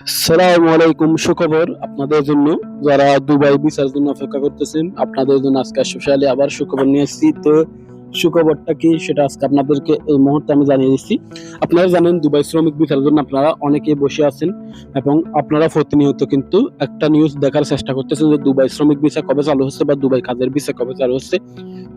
সালামু আলাইকুম, সুখবর আপনাদের জন্য। যারা দুবাই ভিসার জন্য অপেক্ষা করতেছেন, আপনাদের জন্য আজকে স্পেশালি আবার সুখবর নিয়ে এসেছি। তো সুখবরটা কি, সেটা আজকে আপনাদেরকে এই মুহূর্তে আমি জানিয়ে দিচ্ছি। আপনারা জানেন, দুবাই শ্রমিক ভিসার জন্য আপনারা অনেকেই বসে আছেন এবং আপনারা প্রতিনিয়ত কিন্তু একটা নিউজ দেখার চেষ্টা করতেছেন যে দুবাই শ্রমিক ভিসা কবে চালু হচ্ছে বা দুবাই কাজের ভিসা কবে চালু হচ্ছে।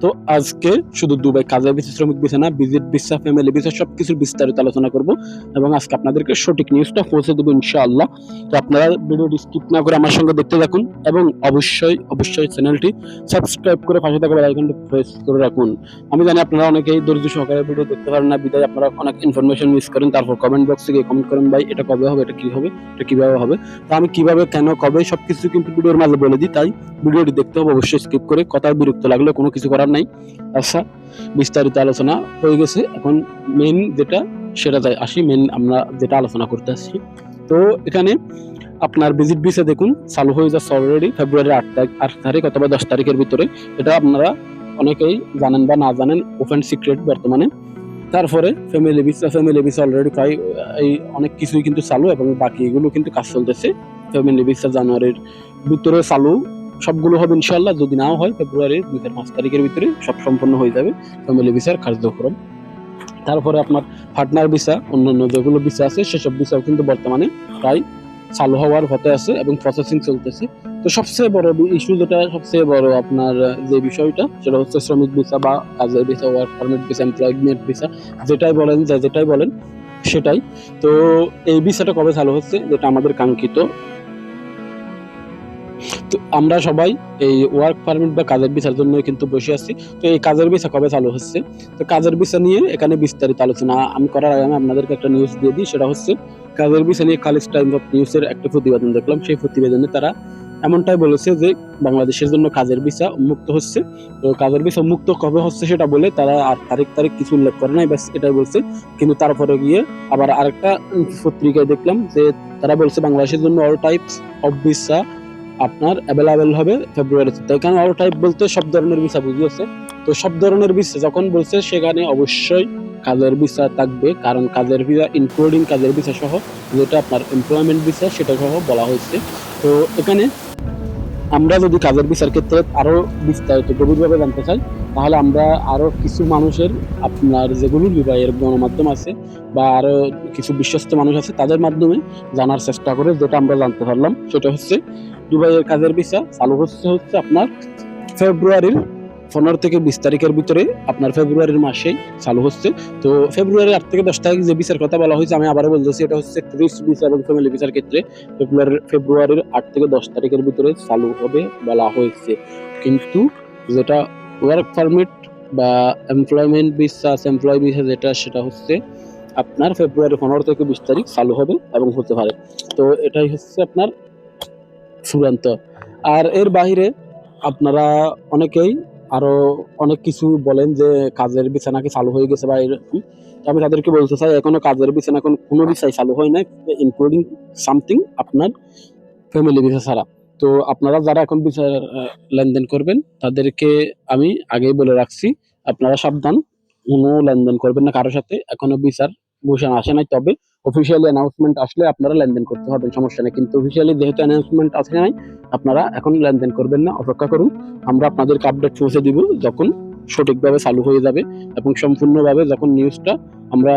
তো আজকে শুধু দুবাই কাজের ভিসা শ্রমিক ভিসা না ভিজিট ভিসা ফ্যামিলি ভিসা সবকিছুর বিস্তারিত আলোচনা করব এবং আজকে আপনাদেরকে সঠিক নিউজটা পৌঁছে দেবো ইনশাআল্লাহ। তো আপনারা ভিডিওটি স্কিপ না করে আমার সঙ্গে দেখতে থাকুন এবং অবশ্যই অবশ্যই চ্যানেলটি সাবস্ক্রাইব করে পাশে থাকা আইকনটি প্রেস করে রাখুন। আমি জানি আপনারা অনেকেই ধৈর্য সহকারে ভিডিও দেখতে পারেন না, বিদায়। আপনারা অনেক ইনফরমেশন মিস করেন, তারপর কমেন্ট বক্সে গিয়ে কমেন্ট করেন, ভাই, এটা কবে হবে? এটা কি হবে? এটা কীভাবে হবে? তো আমি কীভাবে, কেন, কবে সবকিছু কিন্তু ভিডিওর মাঝে বলে দিই, তাই ভিডিওটি দেখতে হবে, অবশ্যই স্কিপ করে। কথা বিরক্ত লাগলে কোনো কিছু করার নাই। আচ্ছা বিস্তারিত আলোচনা হয়ে গেছে। এখন মেন যেটা, সেটা তাই আসি। মেন আমরা যেটা আলোচনা করতে আসছি। তো এখানে আপনার ভিজিট ভিসা দেখুন। চালু হয়ে যাচ্ছে অলরেডি ফেব্রুয়ারি আট তারিখ আট তারিখ অথবা দশ তারিখের ভিতরে। এটা আপনারা অনেকেই জানেন বা না জানেন ওপেন সিক্রেট বর্তমানে। তারপরে family visa family visa already প্রায় এই অনেক কিছুই কিন্তু চালু এবং বাকিগুলো কিন্তু কাজ চলতেছে। ফ্যামিলি ভিসা জানুয়ারির ভিতরে চালু সবগুলো হবে ইনশাল্লাহ যদি নাও হয় ফেব্রুয়ারির দুই থেকে পাঁচ তারিখের ভিতরে সব সম্পন্ন হয়ে যাবে। ফ্যামিলি ভিসার কার্যক্রম। তারপরে আপনার পার্টনার ভিসা অন্যান্য যেগুলো ভিসা আছে, সেসব ভিসাও কিন্তু বর্তমানে প্রায় চালু হওয়ার পথে আছে এবং প্রসেসিং চলতেছে। তো সবচেয়ে বড় ইস্যু যেটা, সবচেয়ে বড় আপনার যে বিষয়টা, সেটা হচ্ছে শ্রমিক ভিসা বা কাজের visa work permit visa employment visa যেটাই বলেন, যা যেটাই বলেন, সেটাই। তো এই ভিসাটা কবে চালু হচ্ছে, যেটা আমাদের কাঙ্ক্ষিত। তো আমরা সবাই এই ওয়ার্ক পারমিট বা কাজের ভিসার জন্য কিন্তু বসে আছি। তো এই কাজের ভিসা কবে চালু হচ্ছে? তো কাজের ভিসা নিয়ে এখানে বিস্তারিত আলোচনা আমি করার আগে আমি আপনাদেরকে একটা নিউজ দিয়ে দিই। সেটা হচ্ছে, কাজের ভিসা নিয়ে খালিজ টাইম অফ নিউজের একটা প্রতিবেদন দেখলাম। সেই প্রতিবেদনে তারা এমনটাই বলেছে যে, বাংলাদেশের জন্য কাজের ভিসা উন্মুক্ত হচ্ছে। তো কাজের ভিসা উন্মুক্ত কবে হচ্ছে সেটা বলে তারা আর তারিখ তারিখ কিছু উল্লেখ করে নাই, ব্যাস এটাই বলছে। কিন্তু তারপরে গিয়ে আবার আরেকটা পত্রিকায় দেখলাম যে, তারা বলছে বাংলাদেশের জন্য অল টাইপস অফ ভিসা আপনার অ্যাভেলেবেল হবে ফেব্রুয়ারিতে তো। এখানে অল টাইপ বলতে সব ধরনের ভিসা বুঝিয়েছে তো সব ধরনের ভিসা যখন বলছে, সেখানে অবশ্যই কাজের ভিসা থাকবে। কারণ কাজের ভিসা ইনক্লুডিং কাজের ভিসা সহ, যেটা আপনার এমপ্লয়মেন্ট ভিসা সেটা সহ বলা হয়েছে। তো এখানে আমরা যদি কাজের বিচার ক্ষেত্রে আরও বিস্তারিত গভীরভাবে জানতে চাই, তাহলে আমরা আরও কিছু মানুষের, আপনার যেগুলো বিবাহের গণমাধ্যম আছে বা আরও কিছু বিশ্বস্ত মানুষ আছে, তাদের মাধ্যমে জানার চেষ্টা করে যেটা আমরা জানতে পারলাম। সেটা হচ্ছে, দুবাইয়ের কাজের ভিসা চালু হচ্ছে হচ্ছে আপনার ফেব্রুয়ারির পনেরো থেকে বিশ তারিখের ভিতরে আপনার ফেব্রুয়ারির মাসেই চালু হচ্ছে। তো ফেব্রুয়ারি আট থেকে দশ তারিখ যে বিচার কথা বলা হয়েছে, আমি আবারও বলতেছি, এটা হচ্ছে টুরিস্ট ভিসা এবং ফ্যামিলি ভিসার ক্ষেত্রে ফেব্রুয়ারি ফেব্রুয়ারির আট থেকে দশ তারিখের ভিতরে চালু হবে বলা হয়েছে। কিন্তু যেটা ওয়ার্ক পারমিট বা এমপ্লয়মেন্ট ভিসা এমপ্লয় ভিসা যেটা, সেটা হচ্ছে আপনার ফেব্রুয়ারি পনেরো থেকে বিশ তারিখ চালু হবে এবং হতে পারে। তো এটাই হচ্ছে আপনার চূড়ান্ত। আর এর বাইরে আপনারা অনেকেই আরও অনেক কিছু বলেন যে কাজের বিছানা কি চালু হয়ে গেছে বা এরকম আমি তাদেরকে বলতে চাই, এখনও কাজের বিছানা এখন কোনো বিষয় চালু হয় না ইনক্লুডিং সামথিং আপনার ফ্যামিলি ভিসা ছাড়া। তো আপনারা যারা এখন বিচার লেনদেন করবেন, তাদেরকে আমি আগেই বলে রাখছি, আপনারা সাবধান, কোনো লেনদেন করবেন না কারোর সাথে, এখনও বিচার ঘোষণা আসে নাই, তবে অফিসিয়ালি অ্যানাউন্সমেন্ট আসলে আপনারা লেনদেন করতে হবে সমস্যা নেই। কিন্তু অফিসিয়ালি যেহেতু অ্যানাউন্সমেন্ট আসে নাই, আপনারা এখন লেনদেন করবেন না, অপেক্ষা করুন, আমরা আপনাদের আপডেট পৌঁছে দিব যখন সঠিকভাবে চালু হয়ে যাবে এবং সম্পূর্ণভাবে যখন নিউজটা আমরা